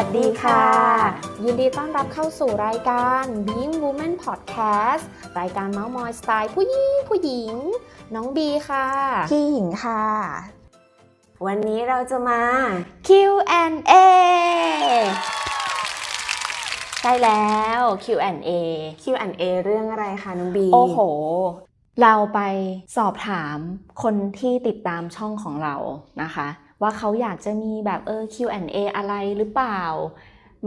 วัสดีค่ะ ยินดีต้อนรับเข้าสู่รายการ Being Woman Podcast รายการเมาส์มอยสไตล์ผู้หญิงผู้หญิง น้องบีค่ะ พี่หญิงค่ะ วันนี้เราจะมา Q&A ใช่แล้ว Q&A Q&A เรื่องอะไรคะน้องบี โอ้โห เราไปสอบถามคนที่ติดตามช่องของเรานะคะ ว่าเขาอยากจะมีแบบเออ Q&A อะไรหรือเปล่า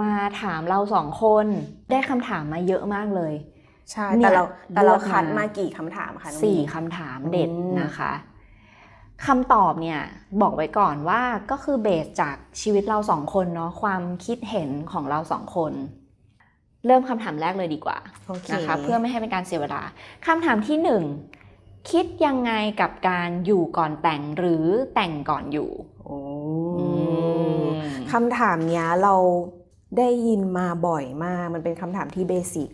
มาถามเราสองคนได้คำถามมาเยอะมากเลย ใช่เนี่ยแต่เราแต่เราเลือกมาคัดมากี่คำถามคะน้องบีสี่คำถามเด็ดอืมนะคะคำตอบเนี่ยบอกไว้ก่อนว่าก็คือเบสจากชีวิตเราสองคนเนาะความคิดเห็นของเราสองคน เริ่มคำถามแรกเลยดีกว่าโอเคนะคะเพื่อไม่ให้เป็นการเสียเวลาคำถามที่หนึ่งคิดยังไงกับการอยู่ก่อนแต่งหรือแต่งก่อนอยู่โอ้อืม คำถามเนี้ยเราได้ยินมาบ่อยมาก มันเป็นคำถามที่เบสิก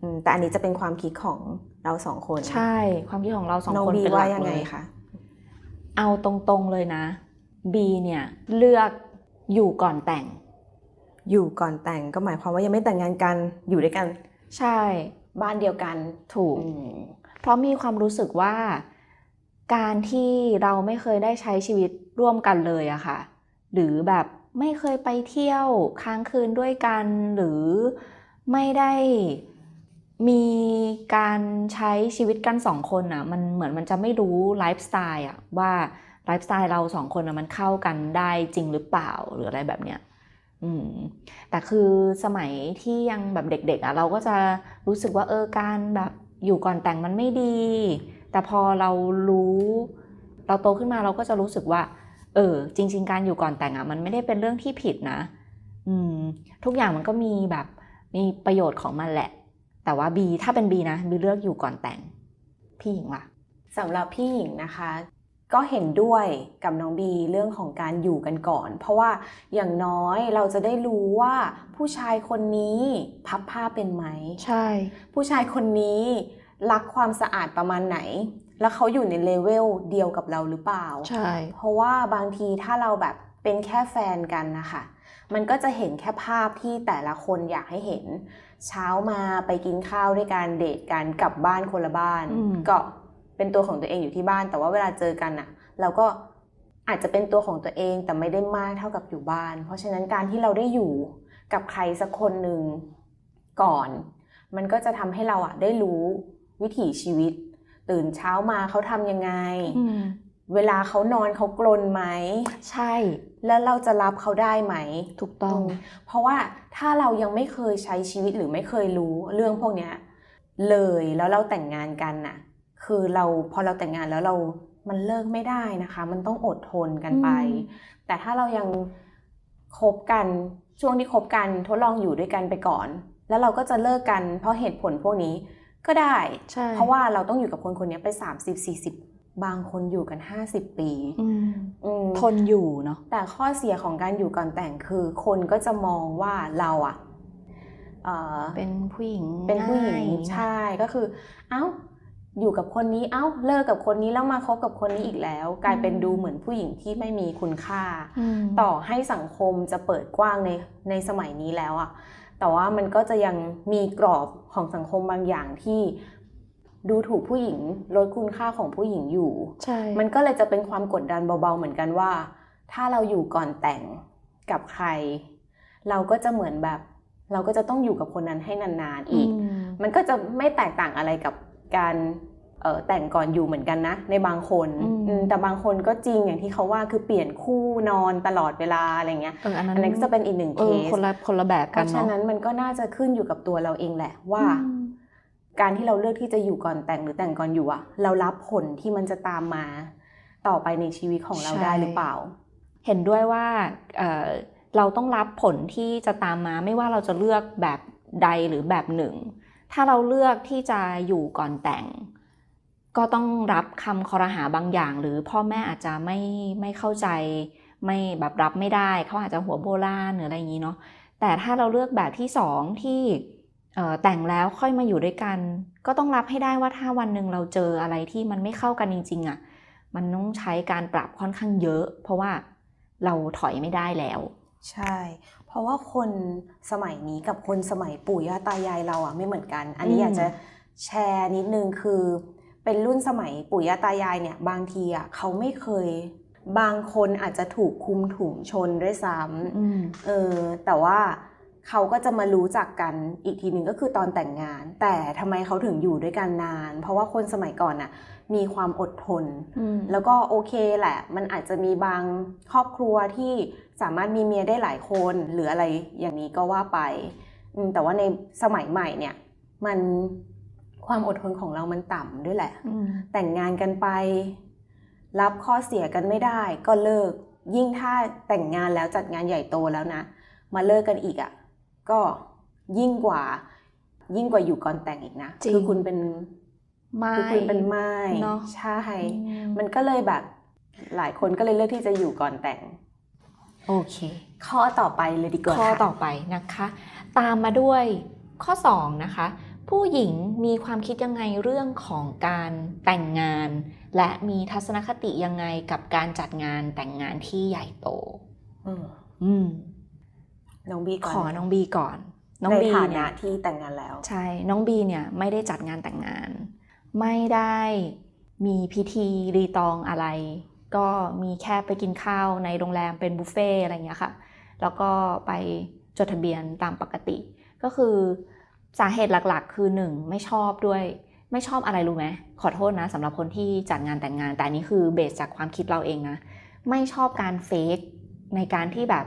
อืมแต่อันนี้จะเป็นความคิดของเราสองคน ใช่ ความคิดของเราสองน้องคนบีเป็นหว่าลักยังเลไงยคะเอาตรงๆเลยนะบีเนี่ยเลือกอยู่ก่อนแต่ง อยู่ก่อนแต่งก็หมายความว่ายังไม่แต่งงานกันอยู่ด้วยกัน ใช่ บ้านเดียวกันถูกอืมเพราะมีความรู้สึกว่าการที่เราไม่เคยได้ใช้ชีวิตร่วมกันเลยอะค่ะ หรือแบบ ไม่เคยไปเที่ยวค้างคืนด้วยกัน หรือไม่ได้มีการใช้ชีวิตกันสองคนอะมันเหมือนมันจะไม่รู้ไลฟ์สไตล์อะว่าไลฟ์สไตล์เราสองคนอะมันเข้ากันได้จริงหรือเปล่าหรืออะไรแบบเนี้ยอืมแต่คือสมัยที่ยังแบบเด็ก ๆอะเราก็จะรู้สึกว่าเออการแบบอยู่ก่อนแต่งมันไม่ดี แต่พอเรารู้ เราโตขึ้นมาเราก็จะรู้สึกว่า เออ จริง ๆ การอยู่ก่อนแต่งอะมันไม่ได้เป็นเรื่องที่ผิดนะ อืม ทุกอย่างมันก็มีแบบมีประโยชน์ของมันแหละ แต่ว่าบีถ้าเป็นบีนะบีเลือกอยู่ก่อนแต่ง พี่หญิงล่ะสำหรับพี่หญิงนะคะ ก็เห็นด้วยกับน้องบีเรื่องของการอยู่กันก่อน เพราะว่าอย่างน้อยเราจะได้รู้ว่า ผู้ชายคนนี้พับผ้าเป็นไหม ใช่ ผู้ชายคนนี้รักความสะอาดประมาณไหน แล้วเขาอยู่ในเลเวลเดียวกับเราหรือเปล่า ใช่ เพราะว่าบางทีถ้าเราแบบเป็นแค่แฟนกันนะคะมันก็จะเห็นแค่ภาพที่แต่ละคนอยากให้เห็น เช้ามาไปกินข้าวด้วยกันเดทกันกลับบ้านคนละบ้านอืมก็เป็นตัวของตัวเองอยู่ที่บ้าน แต่ว่าเวลาเจอกันอะเราก็อาจจะเป็นตัวของตัวเองแต่ไม่ได้มากเท่ากับอยู่บ้าน เพราะฉะนั้นการที่เราได้อยู่กับใครสักคนหนึ่งก่อน มันก็จะทำให้เราอะได้รู้วิถีชีวิต ตื่นเช้ามาเขาทำยังไงอืมเวลาเขานอนเขากลนไหม ใช่ แล้วเราจะรับเขาได้ไหม ถูกต้องมเพราะว่าถ้าเรายังไม่เคยใช้ชีวิตหรือไม่เคยรู้เรื่องพวกเนี้ยเลยแล้วเราแต่งงานกันน่ะ คือเราพอเราแต่งงานแล้วเรามันเลิกไม่ได้นะคะ มันต้องอดทนกันไปอืมแต่ถ้าเรายังคบกันช่วงที่คบกันทดลองอยู่ด้วยกันไปก่อน แล้วเราก็จะเลิกกันเพราะเหตุผลพวกนี้ ก็ได้ใช่เพราะว่าเราต้องอยู่กับคนคนนี้ไป 30 40 บางคนอยู่กัน 50 ปีอืมอืมทนอยู่เนาะแต่ข้อเสียของการอยู่ก่อนแต่งคือ คนก็จะมองว่าเราอะเอ่อเป็นผู้หญิงเป็นผู้หญิงง่ายใช่ก็คือ เอ้าอยู่กับคนนี้ เอ้า เลิกกับคนนี้แล้วมาคบกับคนนี้อีกแล้ว กลายเป็นดูเหมือนผู้หญิงที่ไม่มีคุณค่าอืมต่อให้สังคมจะเปิดกว้างในในสมัยนี้แล้วอะ แต่ว่ามันก็จะยังมีกรอบของสังคมบางอย่างที่ดูถูกผู้หญิงลดคุณค่าของผู้หญิงอยู่ ใช่ มันก็เลยจะเป็นความกดดันเบาๆเหมือนกันว่า ถ้าเราอยู่ก่อนแต่งกับใคร เราก็จะเหมือนแบบ เราก็จะต้องอยู่กับคนนั้นให้นานๆอีกมมันก็จะไม่แตกต่างอะไรกับการเอ่อ แต่งก่อนอยู่เหมือนกันนะ ในบางคนอืมอืมแต่บางคนก็จริงอย่างที่เขาว่าคือเปลี่ยนคู่นอนตลอดเวลาอะไรเงี้ยเอออันนั้นอันนั้นก็จะเป็นอีกหนึ่งเอเคอสคนละคนละแบบเพกันราะเนาะฉะนั้นมันก็น่าจะขึ้นอยู่กับตัวเราเองแหละว่าอืมการที่เราเลือกที่จะอยู่ก่อนแต่งหรือแต่งก่อนอยู่อะเรารับผลที่มันจะตามมาต่อไปในชีวิตของเราได้หรือเปล่า เห็นด้วยว่าเอ่อเราต้องรับผลที่จะตามมาไม่ว่าเราจะเลือกแบบใดหรือแบบหนึ่ง ถ้าเราเลือกที่จะอยู่ก่อนแต่ง ก็ต้องรับคำคอรหาบางอย่าง หรือพ่อแม่อาจจะไม่ไม่เข้าใจ ไม่แบบรับไม่ได้เขาอาจจะหัวโบราณหรืออะไรอย่างนี้เนาะแต่ถ้าเราเลือกแบบที่สองที่เอ่อแต่งแล้วค่อยมาอยู่ด้วยกัน ก็ต้องรับให้ได้ว่าถ้าวันหนึ่งเราเจออะไรที่มันไม่เข้ากันจริงๆอะ่ะมันต้องใช้การปรับค่อนข้างเยอะ เพราะว่าเราถอยไม่ได้แล้ว ใช่ เพเพราะว่าคนสมัยนี้กับคนสมัยปู่ย่าตายายเราอะไม่เหมือนกัน อันนี้อืมอยากจะแชร์นิดนึงคือ เป็นรุ่นสมัยปู่ย่าตายายเนี่ยบางทีอะเขาไม่เคย บางคนอาจจะถูกคุมถุงชนด้วยซ้ำอืมเออแต่ว่าเขาก็จะมารู้จักกันอีกทีหนึ่งก็คือตอนแต่งงาน แต่ทำไมเขาถึงอยู่ด้วยกันนาน เพราะว่าคนสมัยก่อนน่ะมีความอดทนอืมแล้วก็โอเคแหละ มันอาจจะมีบางครอบครัวที่สามารถมีเมียได้หลายคนหรืออะไรอย่างนี้ก็ว่าไปอืมแต่ว่าในสมัยใหม่เนี่ยมัน ความอดทนของเรามันต่ำด้วยแหละอืมแต่งงานกันไป รับข้อเสียกันไม่ได้ก็เลิก ยิ่งถ้าแต่งงานแล้วจัดงานใหญ่โตแล้วนะ มาเลิกกันอีกอะ่ะ ก็ยิ่งกว่า ยิ่งกว่าอยู่ก่อนแต่งอีกนะจริงคือคุณเป็นไม่คือคุณเป็นไม้เนอะใช่อืมมันก็เลยแบบหลายคนก็เลยเลือกที่จะอยู่ก่อนแต่ง โอเค ข้อต่อไปเลยดีกว่าข้อค่ะต่อไปนะคะ ตามมาด้วยข้อ 2 นะคะ ผู้หญิงมีความคิดยังไงเรื่องของการแต่งงาน และมีทัศนคติยังไงกับการจัดงานแต่งงานที่ใหญ่โต อืมอืมน้องบีก่อนขอน้องบีก่อน น้องในบีฐาเนี่นะยที่แต่งงานแล้ว ใช่ น้องบีเนี่ยไม่ได้จัดงานแต่งงาน ไม่ได้มีพิธีรีตองอะไร ก็มีแค่ไปกินข้าวในโรงแรมเป็นบุฟเฟ่ต์อะไรเงี้ยค่ะ แล้วก็ไปจดทะเบียนตามปกติ ก็คือ สาเหตุหลักๆ คือหนึ่งไม่ชอบด้วย ไม่ชอบอะไรรู้ไหมขอโทษนะสำหรับคนที่จัดงานแต่งงาน แต่นี้คือเบสจากความคิดเราเองนะ ไม่ชอบการเฟกในการที่แบบ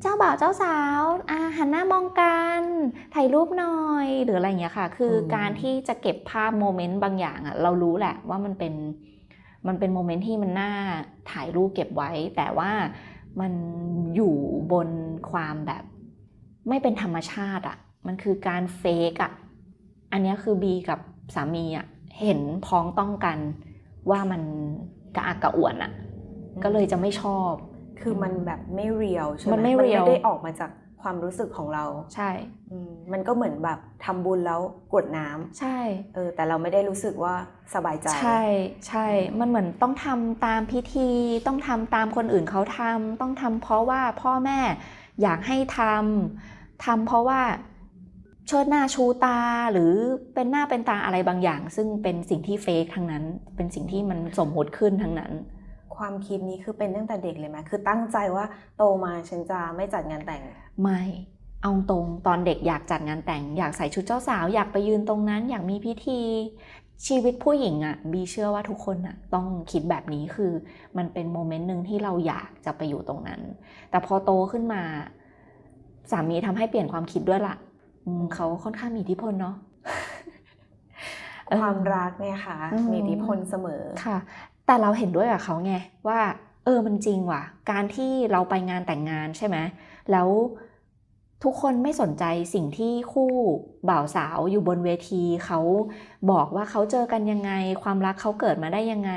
เจ้าบ่าวเจ้าสาวอาหันหน้ามองกันถ่ายรูปหน่อย หรืออะไรอย่างเงี้ยค่ะ คือการที่จะเก็บภาพโมเมนต์บางอย่างอะเรารู้แหละว่ามันเป็นมันเป็นโมเมนต์ที่มันน่าถ่ายรูปเก็บไว้ แต่ว่ามันอยู่บนความแบบไม่เป็นธรรมชาติอะ มันคือการเฟกอะอันเนี้ยคือบีกับสามีอะเห็นพ้องต้องกันว่ามันกระอักกระอ่วนอะก็เลยจะไม่ชอบ คือมันแบบไม่เรียวใช่ไหมมันไม่ real ไม่ได้ออกมาจากความรู้สึกของเรา ใช่อืมมันก็เหมือนแบบทำบุญแล้วกรวดน้ำใช่ เออ แต่เราไม่ได้รู้สึกว่าสบายใจ ใช่ ใช่ มันเหมือนต้องทำตามพิธี ต้องทำตามคนอื่นเขาทำต้องทำเพราะว่าพ่อแม่อยากให้ทำทำเพราะว่า เชิดหน้าชูตาหรือเป็นหน้าเป็นตาอะไรบางอย่าง ซึ่งเป็นสิ่งที่เฟกทั้งนั้น เป็นสิ่งที่มันสมมุติขึ้นทั้งนั้น ความคิดนี้คือเป็นตั้งแต่เด็กเลยไหมคือตั้งใจว่าโตมาฉันจะไม่จัดงานแต่งไม่เอาตรงตอนเด็กอยากจัดงานแต่ง อยากใส่ชุดเจ้าสาว อยากไปยืนตรงนั้น อยากมีพิธี ชีวิตผู้หญิงอะ่ะบีเชื่อว่าทุกคนอะ่ะต้องคิดแบบนี้คือมันเป็นโมเมนต์หนึ่งที่เราอยากจะไปอยู่ตรงนั้น แต่พอโตขึ้นมาสามีทำให้เปลี่ยนความคิดด้วยละ่ะอืม เขาค่อนข้างมีอิทธิพลเนาะเออความรักเนี่ยค่ะอืมมีอิทธิพลเสมอค่ะ แต่เราเห็นด้วยกับเขาไงว่า เออมันจริงว่ะ การที่เราไปงานแต่งงานใช่ไหมแล้วทุกคนไม่สนใจสิ่งที่คู่บ่าวสาวอยู่บนเวทีเขาบอกว่าเขาเจอกันยังไง ความรักเขาเกิดมาได้ยังไง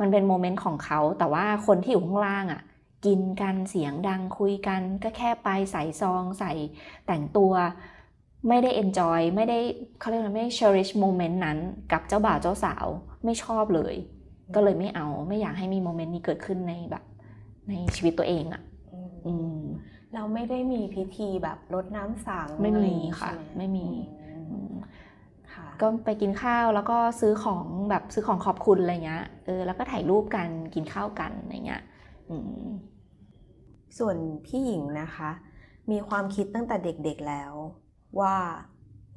มันเป็นโมเมนต์ของเขาแต่ว่าคนที่อยู่ข้างล่างอะ กินกันเสียงดังคุยกันก็แค่ไปใส่ซองใส่แต่งตัว ไม่ได้ enjoy ไม่ได้เขาเรียกว่าไม่ได้ cherish moment นั้นกับเจ้าบ่าวเจ้าสาวไม่ชอบเลย ก็เลยไม่เอาไม่อยากให้มีโมเมนต์นี้เกิดขึ้นในแบบ ในชีวิตตัวเองอะ่ะอืมอืมเราไม่ได้มีพิธีแบบรดน้ำสังไม่มีอรอย่างงี้ค่ะใช่หไม่มีอืมอืมค่ะก็ไปกินข้าวแล้วก็ซื้อของแบบซื้อของขอบคุณอะไรเงี้ยเออแล้วก็ถ่ายรูปกันกินข้าวกันอะไรเงี้ยอืมส่วนพี่หญิงนะคะ มีความคิดตั้งแต่เด็กๆแล้ว ว่า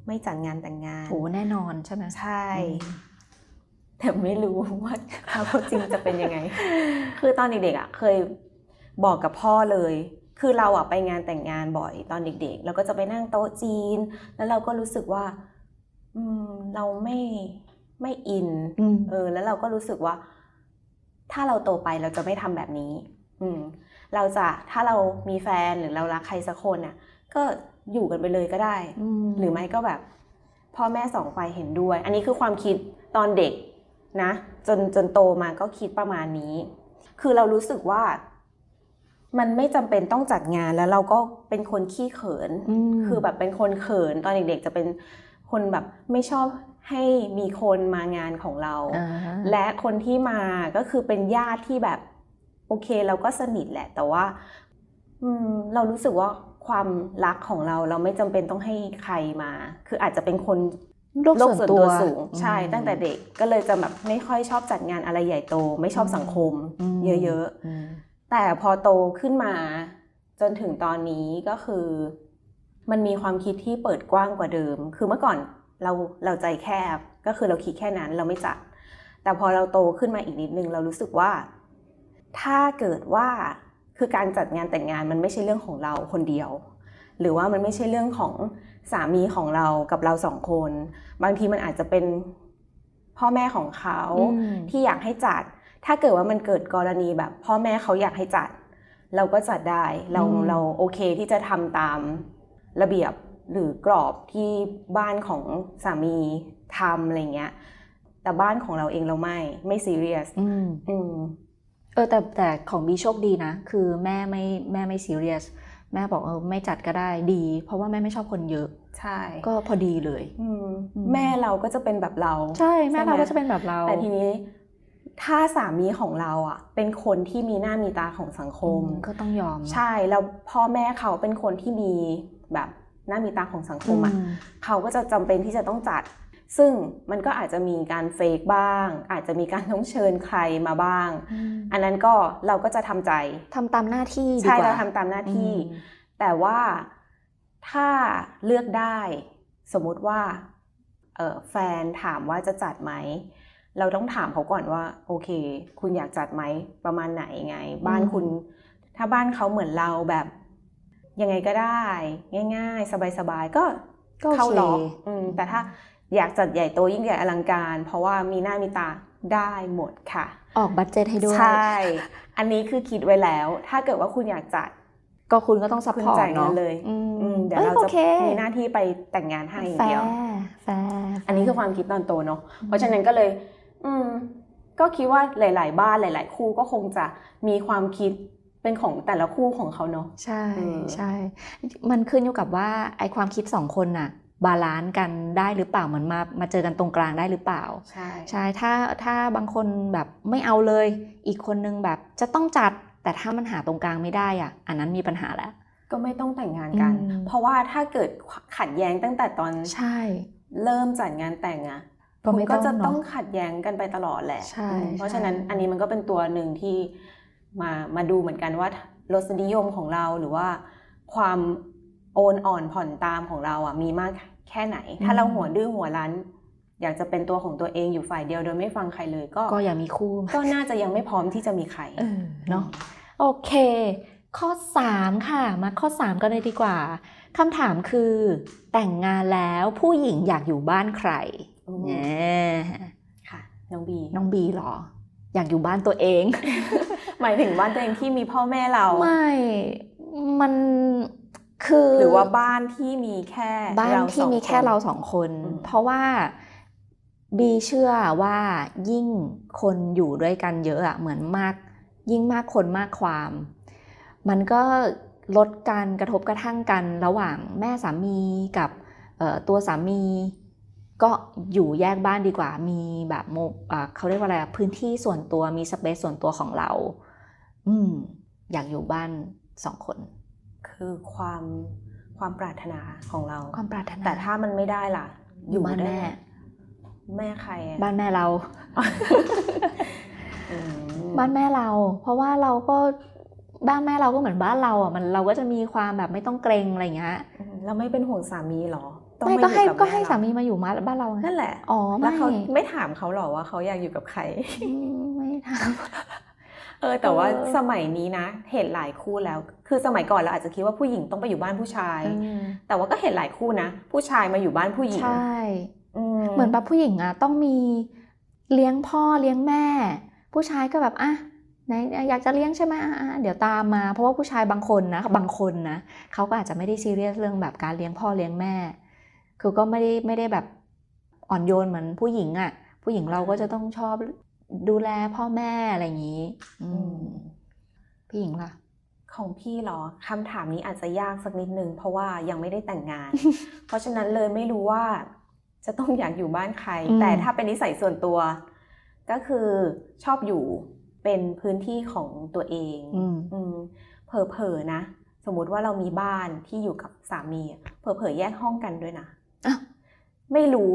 ไม่จัดงานแต่งงานโหแน่นอนใช่ไหมใช่อืมแต่ไม่รู้ว่าความจริงจะเป็นยังไง คือตอนเด็กๆอะเคยบอกกับพ่อเลย คือเราอะไปงานแต่งงานบ่อยตอนเด็กๆเราก็จะไปนั่งโต๊ะจีน แล้วเราก็รู้สึกว่า อืมเราไม่ไม่อินอืมเออ แล้วเราก็รู้สึกว่า ถ้าเราโตไปเราจะไม่ทำแบบนี้ อืม เราจะถ้าเรามีแฟนหรือเรารักใครสักคนน่ะ ก็ อยู่กันไปเลยก็ได้มหรือไม่ก็แบบ พ่อแม่สองฝ่ายเห็นด้วย อันนี้คือความคิดตอนเด็กนะ จนจนโตมาก็คิดประมาณนี้ คือเรารู้สึกว่า มันไม่จำเป็นต้องจัดงานแล้วเราก็เป็นคนขี้เขินมคือแบบเป็นคนเขินตอนเด็กๆจะเป็นคนแบบไม่ชอบให้มีคนมางานของเราอ่าฮะและคนที่มาก็คือเป็นญาติที่แบบ โอเคเราก็สนิทแหละ แต่ว่าอืมเรารู้สึกว่า ความรักของเราเราไม่จำเป็นต้องให้ใครมา คืออาจจะเป็นคนโลกส่วนตัวสูงใช่อืมตั้งแต่เด็กก็เลยจะแบบไม่ค่อยชอบจัดงานอะไรใหญ่โต ไม่ชอบสังคมมเยอะอืมๆแต่พอโตขึ้นมา จนถึงตอนนี้ก็คือ มันมีความคิดที่เปิดกว้างกว่าเดิม คือเมื่อก่อนเราเราใจแคบก็คือเราคิดแค่นั้นเราไม่จัด แต่พอเราโตขึ้นมาอีกนิดนึงเรารู้สึกว่า ถ้าเกิดว่า คือการจัดงานแต่งงานมันไม่ใช่เรื่องของเราคนเดียว หรือว่ามันไม่ใช่เรื่องของสามีของเรากับเราสองคน บางทีมันอาจจะเป็นพ่อแม่ของเขาอืมที่อยากให้จัด ถ้าเกิดว่ามันเกิดกรณีแบบ พ่อแม่เขาอยากให้จัด เราก็จัดได้เราอืมเราโอเคที่จะทำตามระเบียบหรือกรอบที่บ้านของสามีทำอะไรเงี้ย แต่บ้านของเราเองเราไม่ไม่ซีเรียสอืมอืม เออแต่แต่ของบีโชคดีนะ คือแม่ไม่แม่ไม่ซีเรียสแม่บอกเออไม่จัดก็ได้ดี เพราะว่าแม่ไม่ชอบคนเยอะ ใช่ ก็พอดีเลยอืมอืมแม่เราก็จะเป็นแบบเรา ใช่แม่ใช่ไหมเราก็จะเป็นแบบเรา แต่ทีนี้ถ้าสามีของเราอะ เป็นคนที่มีหน้ามีตาของสังคมอืก็ต้องยอม ใช่แล้วพ่อแม่เขาเป็นคนที่มีแบบหน้ามีตาของสังคมอะอืมเขาก็จะจำเป็นที่จะต้องจัด ซึ่งมันก็อาจจะมีการเฟกบ้าง อาจจะมีการต้องเชิญใครมาบ้างอืมอันนั้นก็เราก็จะทำใจทำตามหน้าที่ดีใช่กว่าเราทำตามหน้าที่อืมแต่ว่าถ้าเลือกได้สมมุติว่าเอ่อแฟนถามว่าจะจัดไหม เราต้องถามเขาก่อนว่า โอเค คุณอยากจัดไหมประมาณไหนไง บ้านคุณ ถ้าบ้านเขาเหมือนเราแบบ ยังไงก็ได้ ง่าย ๆ สบายๆก็ก็โอเคเข้าล็อกอืมแต่ถ้า อยากจัดใหญ่โตยิ่งใหญ่อลังการ เพราะว่ามีหน้ามีตาได้หมดค่ะ ออกบัตเจตให้ด้วย ใช่ อันนี้คือคิดไว้แล้ว ถ้าเกิดว่าคุณอยากจัด ก็คุณก็ต้องซัพคุณพอร์ตจ่ายเงินเนาะเลยอืมอืมเดี๋ยวอ้เราโอจะคมีหน้าที่ไปแต่งงานให้อย่างแฟเดียวร์แฟร์อันนี้คือความคิดตอนโตเนาะเพราะฉะนั้นก็เลย อืม ก็คิดว่าหลาย ๆ บ้านหลาย ๆ คู่ก็คงจะมีความคิดเป็นของแต่ละคู่ของเขาเนาะใช่เออใช่ มันขึ้นอยู่กับว่าไอความคิดสองคนน่ะ บาลานซ์กันได้หรือเปล่าเหมือนมามาเจอกันตรงกลางได้หรือเปล่า ใช่ใช่ถ้าถ้าบางคนแบบไม่เอาเลย อีกคนนึงแบบจะต้องจัดแต่ถ้ามันหาตรงกลางไม่ได้อะ อันนั้นมีปัญหาแล้ว ก็ไม่ต้องแต่งงานกันอืมเพราะว่าถ้าเกิดขัดแย้งตั้งแต่ตอนใช่ เริ่มจัดงานแต่งอะก็ไม่คุณก็จะต้องเนอะต้องขัดแย้งกันไปตลอดแหละใช่อืมเพราะใช่ฉะนั้นอันนี้มันก็เป็นตัวหนึ่งที่มามาดูเหมือนกันว่ารสนิยมของเราหรือว่าความโอนอ่อนผ่อนตามของเราอะมีมาก แค่ไหน ถ้าเราหัวดื้อหัวรั้น อยากจะเป็นตัวของตัวเองอยู่ฝ่ายเดียวโดยไม่ฟังใครเลยก็ก็อย่ามีคู่ก็น่าจะยังไม่พร้อมที่จะมีใครเออเนาะโอเค ข้อ 3 ค่ะ มาข้อ 3 กันเลยดีกว่าคำถามคือ แต่งงานแล้วผู้หญิงอยากอยู่บ้านใครอืมแหมค่ะน้องบีน้องบีเหรอ อยากอยู่บ้านตัวเอง หมายถึงบ้านตัวเองที่มีพ่อแม่เราไม่มัน คือหรือว่าบ้านที่มีแค่บ้านเรที่สองมีแค่นเราสองคนอืมเพราะว่าบีเชื่อว่ายิ่งคนอยู่ด้วยกันเยอะอะเหมือนมาก ยิ่งมากคนมากความ มันก็ลดการกระทบกระทั่งกันระหว่างแม่สามีกับเอ่อตัวสามีก็อยู่แยกบ้านดีกว่า มีแบบโมอ่าเขาเรียกว่าอะไรอะพื้นที่ส่วนตัวมีสเปซส่วนตัวของเรา อืม อยากอยู่บ้านสองคน คือความความปรารถนาของเรา ความปรารถนา แต่ถ้ามันไม่ได้ล่ะ อยู่บ้านได้แม่ แม่ใครอะบ้านแม่เราอืมบ้านแม่เรา เพราะว่าเราก็บ้านแม่เราก็เหมือนบ้านเราอะมันเราก็จะมีความแบบไม่ต้องเกรงอะไรอย่างเงี้ยอืมเราไม่เป็นห่วงสามีเหรอต้องไม่าก็ให้อยู่บก็ให้แเรสามีมาอยู่มาบ้านเราไงนั่นแหละอ๋อแล้ไม่วเขาไม่ถามเขาหรอว่าเขาอยากอยู่กับใครอืมไม่ท เออแต่ว่าเออสมัยนี้นะ เห็นหลายคู่แล้ว คือสมัยก่อนเราอาจจะคิดว่าผู้หญิงต้องไปอยู่บ้านผู้ชายำอืมแต่ว่าก็เห็นหลายคู่นะ ผู้ชายมาอยู่บ้านผู้หญิงใช่อืมเหมือนแบบผู้หญิงอะต้องมีเลี้ยงพ่อเลี้ยงแม่ ผู้ชายก็แบบอะไหนอยากจะเลี้ยงใช่ไหมอะอะเดี๋ยวตามมา เพราะว่าผู้ชายบางคนนะ บางคนนะเขาก็อาจจะไม่ได้ซีเรียสเรื่องแบบการเลี้ยงพ่อเลี้ยงแม่ คือก็ไม่ได้ไม่ได้แบบอ่อนโยนเหมือนผู้หญิงอะ ผู้หญิงเราก็จะต้องชอบ ดูแลพ่อแม่อะไรอย่างนี้อือืมมผู้หญิงล่ะ ของพี่เหรอคำถามนี้อาจจะยากสักนิดนึงเพราะว่ายังไม่ได้แต่งงาน เพราะฉะนั้นเลยไม่รู้ว่าจะต้องอยากอยู่บ้านใครอืมแต่ถ้าเป็นนิสัยส่วนตัว ก็คือชอบอยู่เป็นพื้นที่ของตัวเองอืมอืมเผลอๆนะ สมมุติว่าเรามีบ้านที่อยู่กับสามีอะเผลอๆแยกห้องกันด้วยนะอ้าวไม่รู้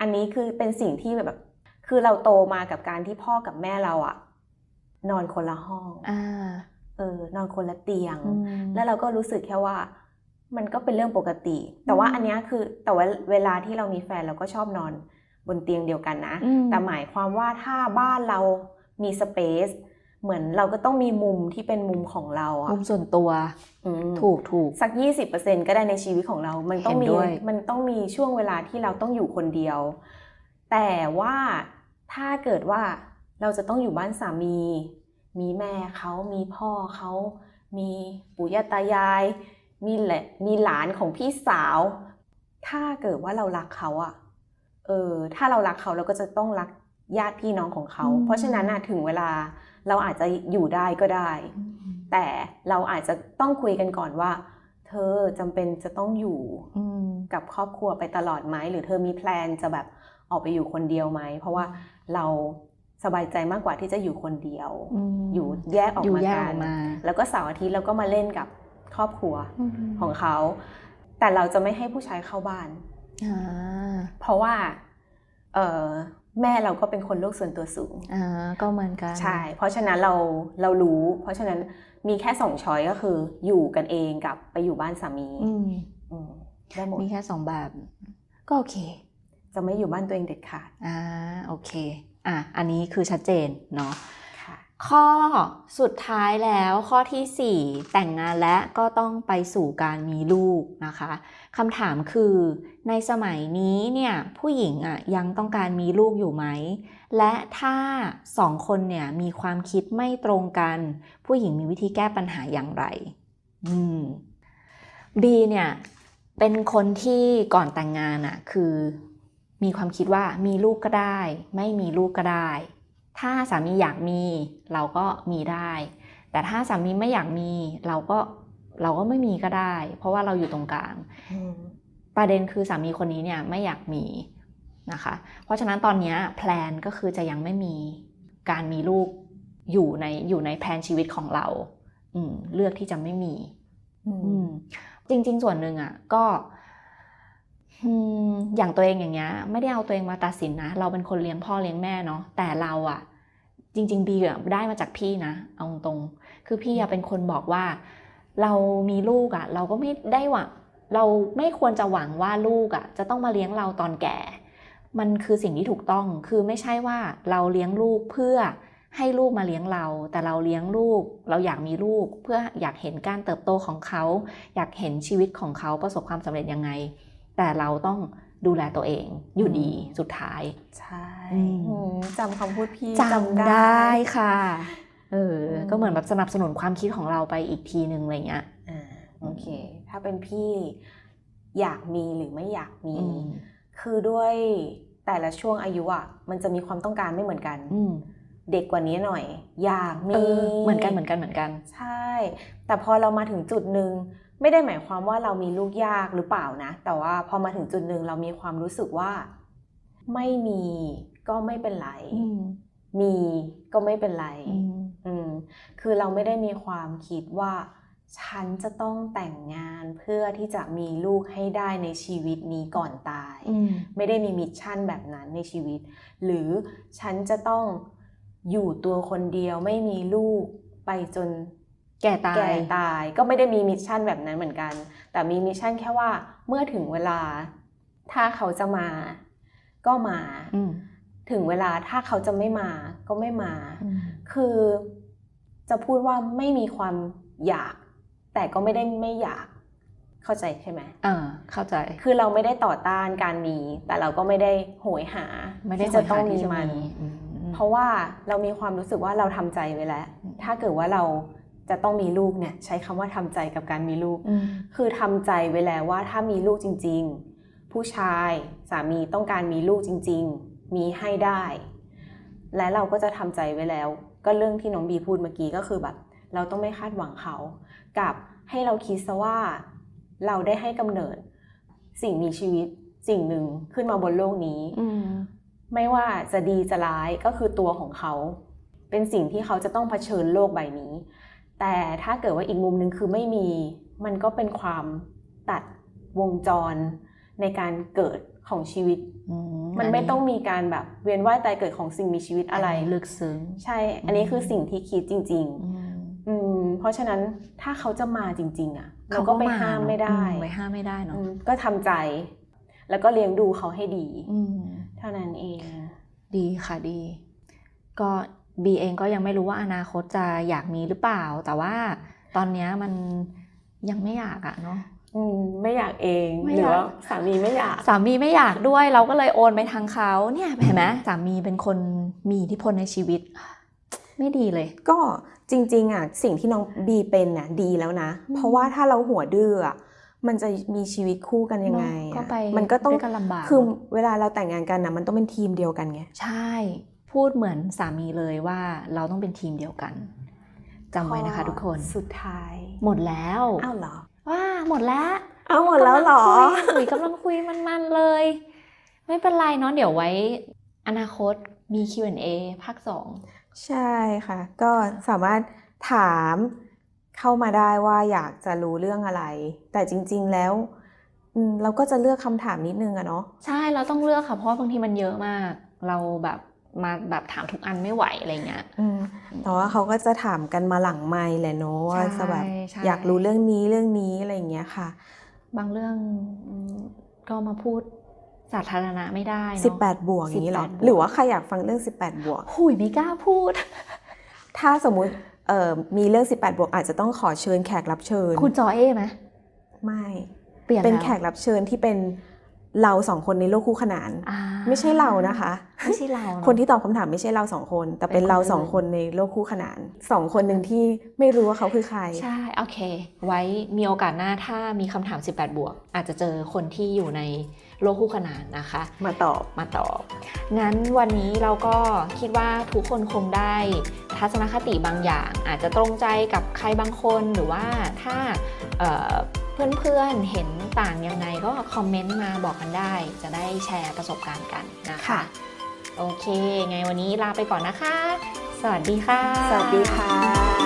อันนี้คือเป็นสิ่งที่แบบ คือเราโตมากับการที่พ่อกับแม่เราอะนอนคนละห้องอ่าเออนอนคนละเตียงอืมแล้วเราก็รู้สึกแค่ว่า มันก็เป็นเรื่องปกติ แต่ว่าอืมอันเนี้ยคือแต่ว่าเวลาที่เรามีแฟนเราก็ชอบนอนบนเตียงเดียวกันนะอืมแต่หมายความว่าถ้าบ้านเรามีสเปซเหมือนเราก็ต้องมีมุมที่เป็นมุมของเราอะมุมส่วนตัวอืมถูกถูกสัก 20%ก็ได้ในชีวิตของเรา มันต้องเห็มีนด้วยมันต้องมีช่วงเวลาที่เราต้องอยู่คนเดียว แต่ว่า ถ้าเกิดว่าเราจะต้องอยู่บ้านสามี มีแม่เขามีพ่อเขามีปู่ย่าตายาย มีแหละมีหลานของพี่สาว ถ้าเกิดว่าเรารักเขาอะเออถ้าเรารักเขาเราก็จะต้องรักญาติพี่น้องของเขาอืมเพราะฉะนั้นน่ะถึงเวลาเราอาจจะอยู่ได้ก็ได้อืมแต่เราอาจจะต้องคุยกันก่อนว่า เธอจำเป็นจะต้องอยู่อืมกับครอบครัวไปตลอดไหมหรือเธอมีแพลนจะแบบออกไปอยู่คนเดียวไหมเพราะว่า เราสบายใจมากกว่าที่จะอยู่คนเดียวมอยู่แยกออกอยู่มาแยกกัอนอกมาแล้วก็เสาร์อาทิตย์เราก็มาเล่นกับครอบครัวมของเขา แต่เราจะไม่ให้ผู้ชายเข้าบ้านอ่าเพราะว่าเออแม่เราก็เป็นคนโลกส่วนตัวสูงอ่าก็เหมือนกัน ใช่ เพราะฉะนั้นเราเรารู้ เพราะฉะนั้นมีแค่สองช้อยก็คือ อยู่กันเองกับไปอยู่บ้านสามี อืมอืมได้หมด มีแค่สองแบบ ก็โอเค จะไม่อยู่บ้านตัวเองเด็ดขาดอ่าโอเคอะอันนี้คือชัดเจนเนาะค่ะข้อสุดท้ายแล้วข้อทีสี่ 4 แต่งงานและก็ต้องไปสู่การมีลูกนะคะคำถามคือในสมัยนี้เนี่ยผู้หญิงอะยังต้องการมีลูกอยู่ไหม และถ้าสองคนเนี่ยมีความคิดไม่ตรงกัน ผู้หญิงมีวิธีแก้ปัญหาอย่างไรอืมบีเนี่ยเป็นคนที่ก่อนแต่งงานอะคือ มีความคิดว่ามีลูกก็ได้ ไม่มีลูกก็ได้ ถ้าสามีอยากมีเราก็มีได้ แต่ถ้าสามีไม่อยากมีเราก็เราก็ไม่มีก็ได้ เพราะว่าเราอยู่ตรงกลาง ประเด็นคือสามีคนนี้เนี่ยไม่อยากมีนะคะ เพราะฉะนั้นตอนเนี้ยแพลนก็คือจะยังไม่มีการมีลูกอยู่ในอยู่ในแผนชีวิตของเราอืมเลือกที่จะไม่มีอืมจริง ๆ ส่วนหนึ่งอะก็ อืมอย่างตัวเองอย่างเงี้ยไม่ได้เอาตัวเองมาตัดสินนะ เราเป็นคนเลี้ยงพ่อเลี้ยงแม่เนาะแต่เราอะจริงๆบีอะได้มาจากพี่นะเอาตรงๆคือพี่อะเป็นคนบอกว่า เรามีลูกอะเราก็ไม่ได้หวังเราไม่ควรจะหวังว่าลูกอะจะต้องมาเลี้ยงเราตอนแก่ มันคือสิ่งที่ถูกต้องคือไม่ใช่ว่าเราเลี้ยงลูกเพื่อให้ลูกมาเลี้ยงเรา แต่เราเลี้ยงลูก เราอยากมีลูก เพื่ออยากเห็นการเติบโตของเขา อยากเห็นชีวิตของเขาประสบความสำเร็จยังไง แต่เราต้องดูแลตัวเองอยู่ดีสุดท้าย ใช่อืมอืมจำคำพูดพี่จำได้ค่ะ เอออืมก็เหมือนแบบสนับสนุนความคิดของเราไปอีกทีหนึ่งอะไรเงี้ยอ่าโอเค ถ้าเป็นพี่อยากมีหรือไม่อยากมีอืมคือด้วยแต่ละช่วงอายุอะ มันจะมีความต้องการไม่เหมือนกันอืมเด็กกว่านี้หน่อย อยากมีเออเหมือนกันเหมือนกันเหมือนกัน ใช่ แต่พอเรามาถึงจุดหนึ่ง ไม่ได้หมายความว่าเรามีลูกยากหรือเปล่านะ แต่ว่าพอมาถึงจุดหนึ่งเรามีความรู้สึกว่า ไม่มีก็ไม่เป็นไรอืมมีก็ไม่เป็นไรอืมอืมคือเราไม่ได้มีความคิดว่า ฉันจะต้องแต่งงานเพื่อที่จะมีลูกให้ได้ในชีวิตนี้ก่อนตายอืมไม่ได้มีมิชชั่นแบบนั้นในชีวิต หรือฉันจะต้องอยู่ตัวคนเดียวไม่มีลูกไปจน แก่ตายแก่ตายก็ไม่ได้มีมิชชั่นแบบนั้นเหมือนกัน แต่มีมิชชั่นแค่ว่าเมื่อถึงเวลา ถ้าเขาจะมา ก็มาอืมถึงเวลาถ้าเขาจะไม่มา ก็ไม่มาอืมคือจะพูดว่าไม่มีความอยาก แต่ก็ไม่ได้ไม่อยาก เข้าใจใช่ไหมอ่าเข้าใจ คือเราไม่ได้ต่อต้านการมี แต่เราก็ไม่ได้โหยหาไม่ได้ที่จะต้องโหยหามีที่จะมันอืมเพราะว่าเรามีความรู้สึกว่าเราทำใจไว้แล้ว ถ้าเกิดว่าเรา จะต้องมีลูกเนี่ยใช้คำว่าทำใจกับการมีลูกอืมคือทำใจไว้แล้วว่าถ้ามีลูกจริง ๆ ผู้ชายสามีต้องการมีลูกจริง ๆ มีให้ได้ และเราก็จะทำใจไว้แล้ว ก็เรื่องที่น้องบีพูดเมื่อกี้ก็คือแบบ เราต้องไม่คาดหวังเขา กับให้เราคิดซะว่าเราได้ให้กำเนิด สิ่งมีชีวิตสิ่งหนึ่งขึ้นมาบนโลกนี้อืมไม่ว่าจะดีจะร้ายก็คือตัวของเขา เป็นสิ่งที่เขาจะต้องเผชิญโลกใบนี้ แต่ถ้าเกิดว่าอีกมุมหนึ่งคือไม่มี มันก็เป็นความตัดวงจรในการเกิดของชีวิตอืมันไม่ต้องมีการแบบเวียนว่ายตายเกิดของสิ่งมีชีวิตอะไรนนี้ลึกซึ้ง ใช่ อันนี้คือสิ่งที่คิดจริงอืมๆอืมเพราะฉะนั้นถ้าเขาจะมาจริง ๆ อะ เราก็ไปห้ามไม่ได้อืไปห้ามไม่ได้เนาะอืมก็ทำใจ แล้วก็เลี้ยงดูเขาให้ดีอืมเท่านั้นเอง ดีค่ะดี ก็ บีเองก็ยังไม่รู้ว่าอนาคตจะอยากมีหรือเปล่า แต่ว่าตอนเนี้ยมันยังไม่อยากอะเนาะอืมไม่อยากเองไม่หรืออยากว่าสามีไม่อยาก สามีไม่อยากด้วย เราก็เลยโอนไปทางเขาเนี่ยเห็นไหมสามีเป็นคนมีอิทธิพลในชีวิต ไม่ดีเลย ก็จริงๆอะสิ่งที่น้องบีเป็นน่ะดีแล้วนะอืมเพราะว่าถ้าเราหัวดื้ออะมันจะมีชีวิตคู่กันยังไงเนอะอะก็ไปมันก็ต้องด้วยกันลำบากคือเนอะเวลาเราแต่งงานกันนะมันต้องเป็นทีมเดียวกันไงใช่ พูดเหมือนสามีเลยว่าเราต้องเป็นทีมเดียวกันจำไว้นะคะทุกคนสุดท้าย หมดแล้วอ้าวเหรอว่าหมดแล้วเอาหมดแล้วเหรอคุยกำลังคุยมันๆเลย ไม่เป็นไรเนาะเดี๋ยวไว้ อนาคตมี Q&A ภาคสองใช่ค่ะ ก็สามารถถามเข้ามาได้ว่าอยากจะรู้เรื่องอะไร แต่จริง ๆแล้วอืมเราก็จะเลือกคำถามนิดนึงอะเนาะใช่เราต้องเลือกค่ะเพราะว่าบางทีมันเยอะมาก เราแบบ มาแบบถามทุกอันไม่ไหวอะไรเงี้ยอืมแต่ว่าเขาก็จะถามกันมาหลังไม่แหละเนาะว่าจะแบบใช่อยากรู้เรื่องนี้เรื่องนี้อะไรอย่างเงี้ยค่ะ บางเรื่องอืมก็มาพูดสาธารณะไม่ได้เนอะ18บวกอย่างนี้เหรอ18บวกหรือว่าใครอยากฟังเรื่อง18บวกหุยไม่กล้าพูด ถ้าสมมุติเอ่อมีเรื่อง18บวกอาจจะต้องขอเชิญแขกรับเชิญ คุณจอเอ้ไหมไม่ เปลี่ยนเป็นล้วแขกรับเชิญที่เป็น เราสองคนในโลกคู่ขนานอ่าไม่ใช่เรานะคะ ไม่ใช่เราเอะคนที่ตอบคำถามไม่ใช่เราสองคน แต่เป็นเป็นคนเราสองอื่นคนในโลกคู่ขนานสองคนหนึ่งที่ไม่รู้ว่าเขาคือใคร ใช่ โอเค ไว้มีโอกาสหน้าถ้ามีคำถาม 18 บวก อาจจะเจอคนที่อยู่ในโลกคู่ขนานนะคะ มาตอบมาตอบ งั้นวันนี้เราก็คิดว่าทุกคนคงได้ทัศนคติบางอย่าง อาจจะตรงใจกับใครบางคนหรือว่าถ้า เอ่อเพื่อนๆเห็นต่างยังไงก็คอมเมนต์มาบอกกันได้ จะได้แชร์ประสบการณ์กันนะคะค่ะโอเค ไงวันนี้ลาไปก่อนนะคะ สวัสดีค่ะ สวัสดีค่ะ